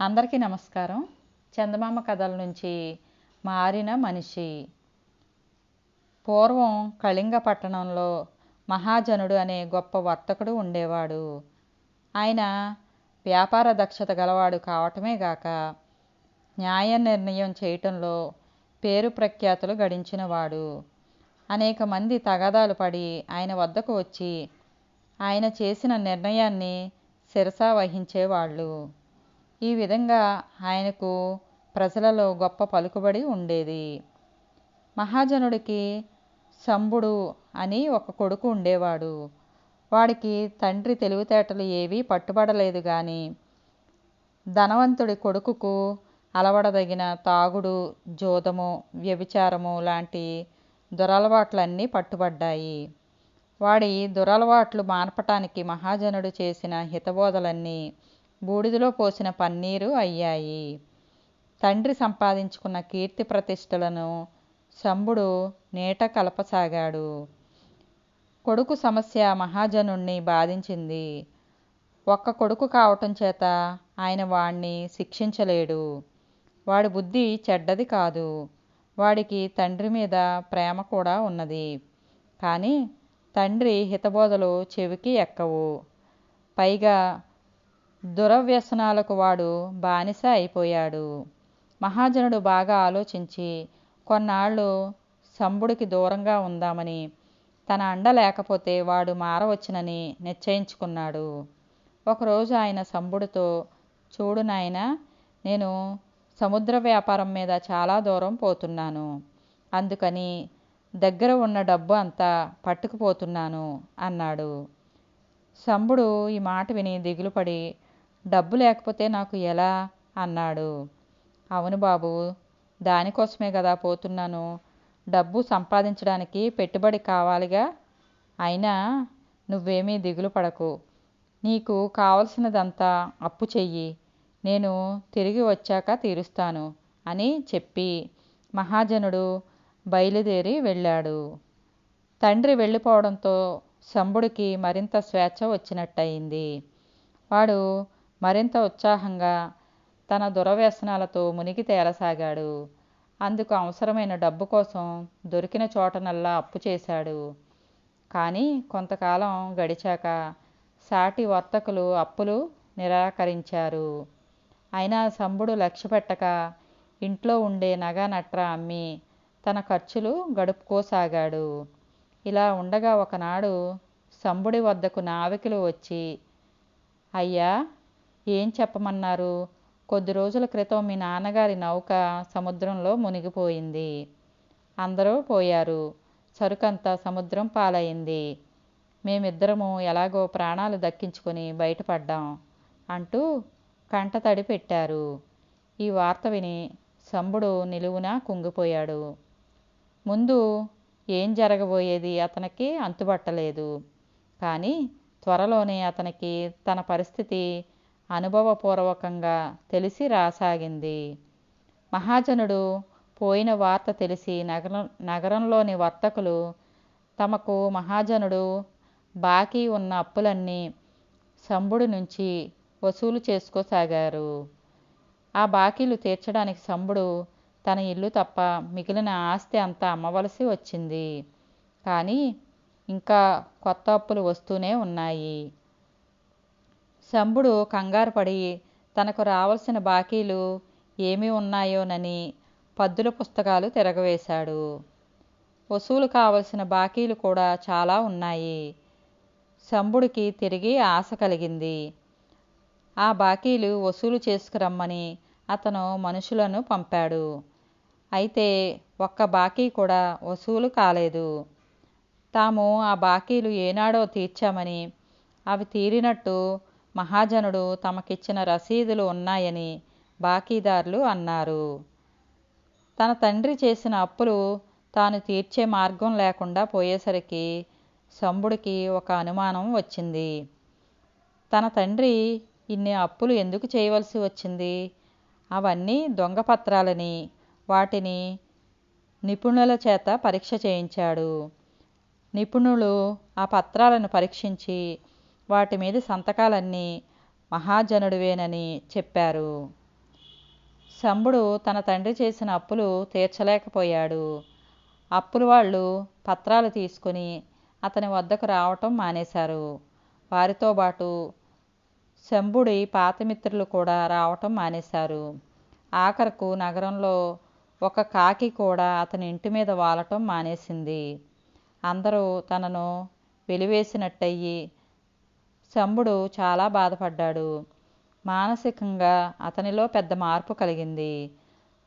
అందరికీ నమస్కారం. చందమామ కథల నుంచి మారిన మనిషి. పూర్వం కళింగ పట్టణంలో మహాజనుడు అనే గొప్ప వర్తకుడు ఉండేవాడు. ఆయన వ్యాపార దక్షత గలవాడు కావటమే గాక న్యాయ నిర్ణయం చేయటంలో పేరు ప్రఖ్యాతులు గడించినవాడు. అనేక మంది తగాదాలు పడి ఆయన వద్దకు వచ్చి ఆయన చేసిన నిర్ణయాన్ని శిరసా వహించేవాళ్ళు. ఈ విధంగా ఆయనకు ప్రజలలో గొప్ప పలుకుబడి ఉండేది. మహాజనుడికి శంభుడు అని ఒక కొడుకు ఉండేవాడు. వాడికి తండ్రి తెలివితేటలు ఏవీ పట్టుబడలేదు కానీ ధనవంతుడి కొడుకుకు అలవడదగిన తాగుడు జూదము వ్యభిచారము లాంటి దురలవాట్లన్నీ పట్టుబడ్డాయి. వాడి దురలవాట్లు మాన్పటానికి మహాజనుడు చేసిన హితబోధలన్నీ బూడిదలో పోసిన పన్నీరు అయ్యాయి. తండ్రి సంపాదించుకున్న కీర్తి ప్రతిష్టలను శంభుడు నీట కలపసాగాడు. కొడుకు సమస్య మహాజనుణ్ణి బాధించింది. ఒక్క కొడుకు కావటం చేత ఆయన వాణ్ణి శిక్షించలేడు. వాడి బుద్ధి చెడ్డది కాదు. వాడికి తండ్రి మీద ప్రేమ కూడా ఉన్నది. కానీ తండ్రి హితబోధలు చెవికి ఎక్కవు. పైగా దురవ్యసనాలకు వాడు బానిస అయిపోయాడు. మహాజనుడు బాగా ఆలోచించి కొన్నాళ్ళు శంభుడికి దూరంగా ఉందామని తన అండ లేకపోతే వాడు మారవచ్చునని నిశ్చయించుకున్నాడు. ఒకరోజు ఆయన సంబుడితో చూడు నాయన నేను సముద్ర వ్యాపారం మీద చాలా దూరం పోతున్నాను. అందుకని దగ్గర ఉన్న డబ్బు అంతా పట్టుకుపోతున్నాను అన్నాడు. శంభుడు ఈ మాట విని దిగులుపడి డబ్బు లేకపోతే నాకు ఎలా? అన్నాడు. అవును బాబు దానికోసమే కదా పోతున్నాను. డబ్బు సంపాదించడానికి పెట్టుబడి కావాలిగా? అయినా నువ్వేమీ దిగులు పడకు. నీకు కావలసినదంతా అప్పు చెయ్యి. నేను తిరిగి వచ్చాక తీరుస్తాను అని చెప్పి మహాజనుడు బయలుదేరి వెళ్ళాడు. తండ్రి వెళ్ళిపోవడంతో శంభుడికి మరింత స్వేచ్ఛ వచ్చినట్టయింది. వాడు మరింత ఉత్సాహంగా తన దురవ్యసనాలతో మునిగి తేలసాగాడు. అందుకు అవసరమైన డబ్బు కోసం దొరికిన చోటనల్లా అప్పు చేశాడు. కానీ కొంతకాలం గడిచాక సాటి వర్తకులు అప్పులు నిరాకరించారు. అయినా శంభుడు లక్ష్యపెట్టక ఇంట్లో ఉండే నగ నట్ర అమ్మి తన ఖర్చులు గడుపుకోసాగాడు. ఇలా ఉండగా ఒకనాడు సంబుడి వద్దకు నావికులు వచ్చి అయ్యా ఏం చెప్పమన్నారు? కొద్ది రోజుల క్రితం మీ నాన్నగారి నౌక సముద్రంలో మునిగిపోయింది. అందరూ పోయారు. సరుకంతా సముద్రం పాలైంది. మేమిద్దరము ఎలాగో ప్రాణాలు దక్కించుకొని బయటపడ్డాం అంటూ కంటతడి పెట్టారు. ఈ వార్త విని శంభుడు నిలువున కుంగిపోయాడు. ముందు ఏం జరగబోయేది అతనికి అంతుబట్టలేదు. కానీ త్వరలోనే అతనికి తన పరిస్థితి అనుభవపూర్వకంగా తెలిసి రాసాగింది. మహాజనుడు పోయిన వార్త తెలిసి నగరం నగరంలోని వర్తకులు తమకు మహాజనుడు బాకీ ఉన్న అప్పులన్నీ శంభుడి నుంచి వసూలు చేసుకోసాగారు. ఆ బాకీలు తీర్చడానికి శంభుడు తన ఇల్లు తప్ప మిగిలిన ఆస్తి అంతా అమ్మవలసి వచ్చింది. కానీ ఇంకా కొత్త అప్పులు వస్తూనే ఉన్నాయి. శంభుడు కంగారు పడి తనకు రావాల్సిన బాకీలు ఏమి ఉన్నాయోనని పద్దుల పుస్తకాలు తిరగవేశాడు. వసూలు కావలసిన బాకీలు కూడా చాలా ఉన్నాయి. శంభుడికి తిరిగి ఆశ కలిగింది. ఆ బాకీలు వసూలు చేసుకురమ్మని అతను మనుషులను పంపాడు. అయితే ఒక్క బాకీ కూడా వసూలు కాలేదు. తాము ఆ బాకీలు ఏనాడో తీర్చామని అవి తీరినట్టు మహాజనుడు తమకిచ్చిన రసీదులు ఉన్నాయని బాకీదారులు అన్నారు. తన తండ్రి చేసిన అప్పులు తాను తీర్చే మార్గం లేకుండా పోయేసరికి శంభుడికి ఒక అనుమానం వచ్చింది. తన తండ్రి ఇన్ని అప్పులు ఎందుకు చేయవలసి వచ్చింది? అవన్నీ దొంగ పత్రాలని వాటిని నిపుణుల చేత పరీక్ష చేయించాడు. నిపుణులు ఆ పత్రాలను పరీక్షించి వాటి మీద సంతకాలన్నీ మహాజనుడివేనని చెప్పారు. శంభుడు తన తండ్రి చేసిన అప్పులు తీర్చలేకపోయాడు. అప్పులు వాళ్ళు పత్రాలు తీసుకొని అతని వద్దకు రావటం మానేశారు. వారితో పాటు శంభుడి పాతమిత్రులు కూడా రావటం మానేశారు. ఆఖరకు నగరంలో ఒక కాకి కూడా అతని ఇంటి మీద వాలటం మానేసింది. అందరూ తనను వెలివేసినట్టయి శంభుడు చాలా బాధపడ్డాడు. మానసికంగా అతనిలో పెద్ద మార్పు కలిగింది.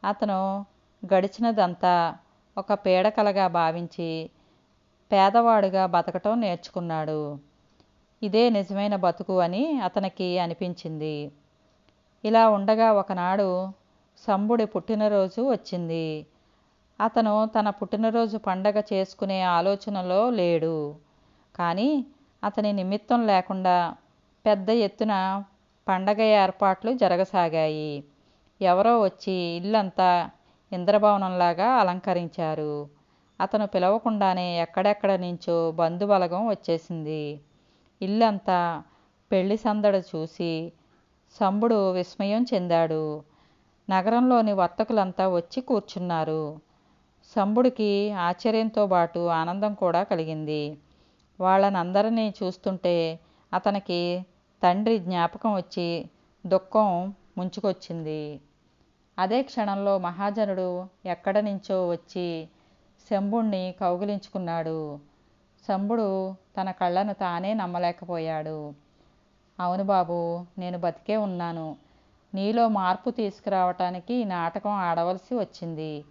అతను గడిచినదంతా ఒక పీడకలగా భావించి పేదవాడుగా బతకటం నేర్చుకున్నాడు. ఇదే నిజమైన బతుకు అని అతనికి అనిపించింది. ఇలా ఉండగా ఒకనాడు శంభుడి పుట్టినరోజు వచ్చింది. అతను తన పుట్టినరోజు పండగ చేసుకునే ఆలోచనలో లేడు. కానీ అతని నిమిత్తం లేకుండా పెద్ద ఎత్తున పండగ ఏర్పాట్లు జరగసాగాయి. ఎవరో వచ్చి ఇల్లంతా ఇంద్రభవనంలాగా అలంకరించారు. అతను పిలవకుండానే ఎక్కడెక్కడ నుంచో బంధుబలగం వచ్చేసింది. ఇల్లంతా పెళ్ళి సందడ చూసి శంభుడు విస్మయం చెందాడు. నగరంలోని వర్తకులంతా వచ్చి కూర్చున్నారు. సంబుడికి ఆశ్చర్యంతో పాటు ఆనందం కూడా కలిగింది. వాళ్ళనందరినీ చూస్తుంటే అతనికి తండ్రి జ్ఞాపకం వచ్చి దుఃఖం ముంచుకొచ్చింది. అదే క్షణంలో మహాజనుడు ఎక్కడ నుంచో వచ్చి శంభుణ్ణి కౌగిలించుకున్నాడు. శంభుడు తన కళ్ళను తానే నమ్మలేకపోయాడు. అవును బాబు నేను బతికే ఉన్నాను. నీలో మార్పు తీసుకురావటానికి ఈ నాటకం ఆడవలసి వచ్చింది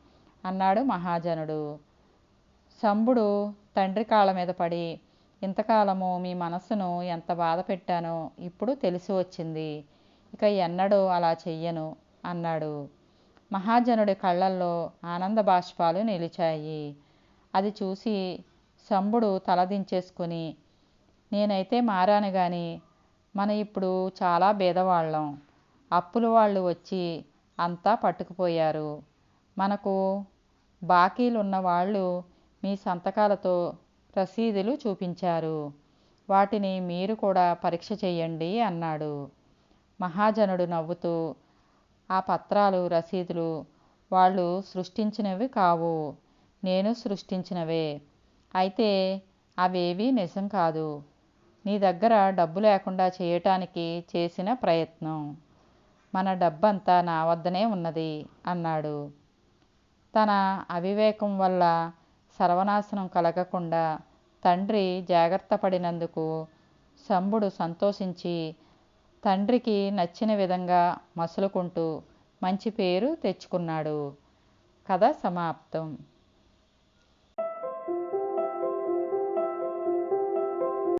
అన్నాడు మహాజనుడు. శంభుడు తండ్రి కాళ్ళ మీద పడి ఇంతకాలము మీ మనస్సును ఎంత బాధ పెట్టానో ఇప్పుడు తెలిసి వచ్చింది. ఇక ఎన్నడూ అలా చెయ్యను అన్నాడు. మహాజనుడి కళ్ళల్లో ఆనంద బాష్పాలు నిలిచాయి. అది చూసి శంభుడు తలదించేసుకుని నేనైతే మారాను కానీ మన ఇప్పుడు చాలా బీదవాళ్ళం అప్పుల వాళ్ళు వచ్చి అంతా పట్టుకుపోయారు. మనకు బాకీలున్న వాళ్ళు మీ సంతకాలతో రసీదులు చూపించారు. వాటిని మీరు కూడా పరీక్ష చేయండి అన్నాడు. మహాజనుడు నవ్వుతూ ఆ పత్రాలు రసీదులు వాళ్ళు సృష్టించినవి కావు. నేను సృష్టించినవే. అయితే అవేవి నిజం కాదు. నీ దగ్గర డబ్బు లేకుండా చేయటానికి చేసిన ప్రయత్నం. మన డబ్బంతా నా వద్దనే ఉన్నది అన్నాడు. తన అవివేకం వల్ల సర్వనాశనం కలగకుండా తండ్రి జాగ్రత్త పడినందుకు శంభుడు సంతోషించి తండ్రికి నచ్చిన విధంగా మసులుకుంటూ మంచి పేరు తెచ్చుకున్నాడు. కథ సమాప్తం.